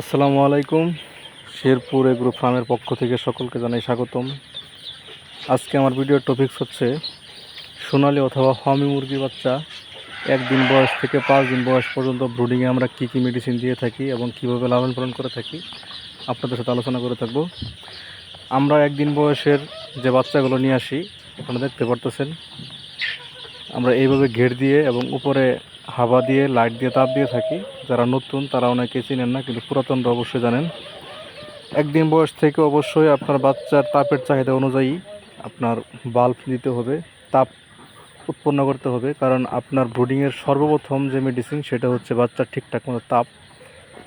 আসসালামু আলাইকুম। শেরপুর এগ্রো ফার্মের পক্ষ থেকে সকলকে জানাই স্বাগতম। আজকে আমার ভিডিওর টপিকস হচ্ছে সোনালি অথবা হমি মুরগি বাচ্চা, একদিন বয়স থেকে পাঁচ দিন বয়স পর্যন্ত ব্রুডিংয়ে আমরা কী কী মেডিসিন দিয়ে থাকি এবং কীভাবে লালন পালন করে থাকি, আপনাদের সাথে আলোচনা করে থাকব। আমরা একদিন বয়সের যে বাচ্চাগুলো নিয়ে আসি এখানে দেখতে পারতেছেন আমরা এইভাবে ঘের দিয়ে এবং উপরে হাওয়া দিয়ে, লাইট দিয়ে তাপ দিয়ে থাকি। যারা নতুন, তারা অনেকে চিনেন না, কিন্তু পুরাতনরা অবশ্যই জানেন। একদিন বয়স থেকে অবশ্যই আপনার বাচ্চার তাপের চাহিদা অনুযায়ী আপনার বাল্ব দিতে হবে, তাপ উৎপন্ন করতে হবে, কারণ আপনার ব্রুডিংয়ের সর্বপ্রথম যে মেডিসিন সেটা হচ্ছে বাচ্চার ঠিকঠাক মতো তাপ।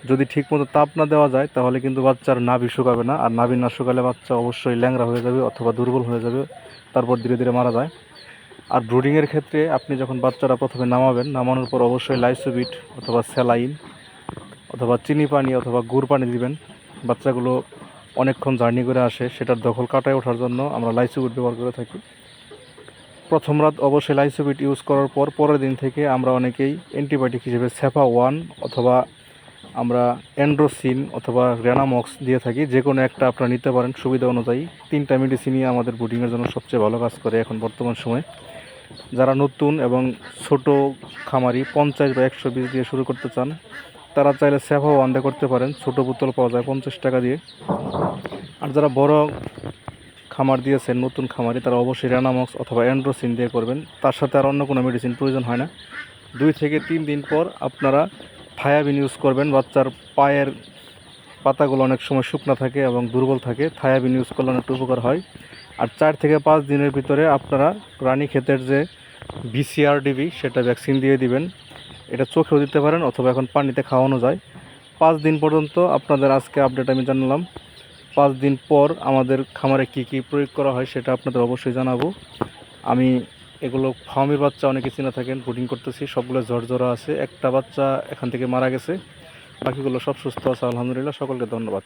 যদি ঠিক মতো তাপ না দেওয়া যায়, তাহলে কিন্তু বাচ্চার নাভি শুকাবে না, আর নাভি না শুকালে বাচ্চা অবশ্যই ল্যাংরা হয়ে যাবে অথবা দুর্বল হয়ে যাবে, তারপর ধীরে ধীরে মারা যায়। আর ব্রুডিংয়ের ক্ষেত্রে আপনি যখন বাচ্চারা প্রথমে নামাবেন, নামানোর পর অবশ্যই লাইসোবিট অথবা স্যালাইন অথবা চিনি পানি অথবা গুড় পানি দিবেন। বাচ্চাগুলো অনেকক্ষণ জার্নি করে আসে, সেটার দখল কাটায় ওঠার জন্য আমরা লাইসোবিট ব্যবহার করে থাকি। প্রথম রাত অবশ্যই লাইসোবিট ইউজ করার পর পরের দিন থেকে আমরা অনেকেই অ্যান্টিবায়োটিক হিসেবে সেফা ওয়ান অথবা আমরা অ্যান্ড্রোসিন অথবা রেনামক্স দিয়ে থাকি। যে কোনো একটা আপনারা নিতে পারেন, সুবিধা অনুযায়ী। তিনটা মেডিসিনই আমাদের ব্রুডিংয়ের জন্য সবচেয়ে ভালো কাজ করে এখন বর্তমান সময়ে। যারা নতুন এবং ছোট খামারি পঞ্চাশ বা একশো বিশ দিয়ে শুরু করতে চান, তারা চাইলে সেফা ওয়ানডে করতে পারেন। ছোট বোতল পাওয়া যায় পঞ্চাশ টাকা দিয়ে। আর যারা বড় খামার দিয়েছেন, নতুন খামারি, তারা অবশ্যই রেনামক্স অথবা অ্যান্ড্রোসিন দিয়ে করবেন। তার সাথে আর অন্য কোনো মেডিসিন প্রয়োজন হয় না। দুই থেকে তিন দিন পর আপনারা থায়াবিন ইউজ করবেন। বাচ্চার পায়ের পাতাগুলো অনেক সময় শুকনো থাকে এবং দুর্বল থাকে। থায়াবিন ইউজ করলে অনেকটা উপকার হয়। আর চার থেকে পাঁচ দিনের ভিতরে আপনারা রানী ক্ষেতের যে বিসিআরডিবি সেটা ভ্যাকসিন দিয়ে দিবেন। এটা চোখেও দিতে পারেন অথবা এখন পানিতে খাওয়ানো যায়। পাঁচ দিন পর্যন্ত আপনাদের আজকে আপডেট আমি জানালাম। পাঁচ দিন পর আমাদের খামারে কি কি প্রয়োগ করা হয় সেটা আপনাদের অবশ্যই জানাব। আমি এগুলো ফার্মের বাচ্চা অনেকে চিনে থাকেন ব্রুডিং করতেছি, সবগুলো জ্বরজ্বরা আছে। একটা বাচ্চা এখান থেকে মারা গেছে। বাকিগুলো সব সুস্থ আছে, আলহামদুলিল্লাহ। সকলকে ধন্যবাদ।